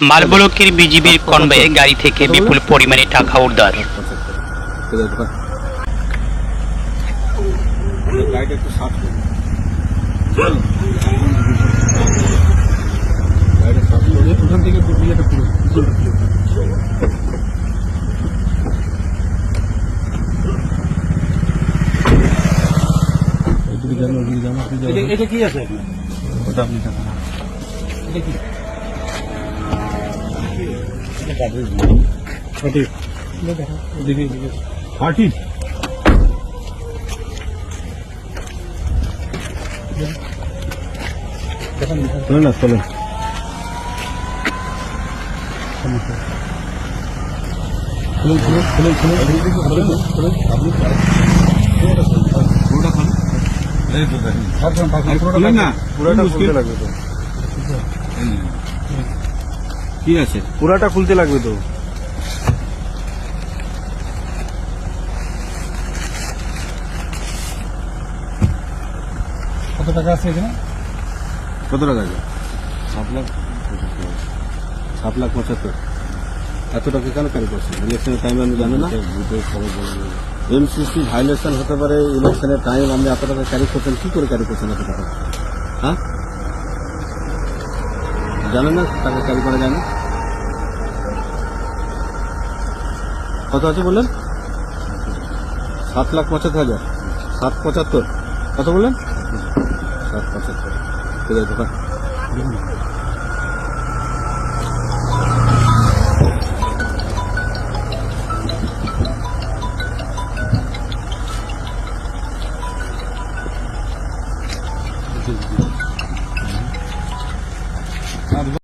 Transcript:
মালবলকের বিজিবির কনভয়ে গাড়ি থেকে বিপুল পরিমাণে টাকা উদ্ধার। এটা কি আছে ওটা আপনি এটা কি? ফাটি ওদিকে এদিকে চলে না চলে খুলুন খুলুন খুলুন খুলুন খুলুন খুলুন আপনি পুরোটা খুলুন এই তো দেখেন না পুরোটা লাগবে তো কি আছে? পুরাটা খুলতে লাগবে তো। কত টাকা আছে এখানে? কত টাকা আছে? সাত লাখ সাত লাখ পঁচাত্তর। এত টাকা কেন ক্যারি করছেন? ইলেকশনের টাইম আপনি জানেন না। এমসিসি ভাইলেশন হতে পারে ইলেকশনের টাইম আপনি এত টাকা ক্যারি করছেন কি করে ক্যারি করছেন এত টাকা? হ্যাঁ? জানে না? টাকা ক্যারি করা যায় না কত আছে বললেন? সাত লাখ পঁচাত্তর হাজার। সাত পঁচাত্তর। কত বললেন? সাত পঁচাত্তর। ঠিক আছে দোকান Thank you. на 2.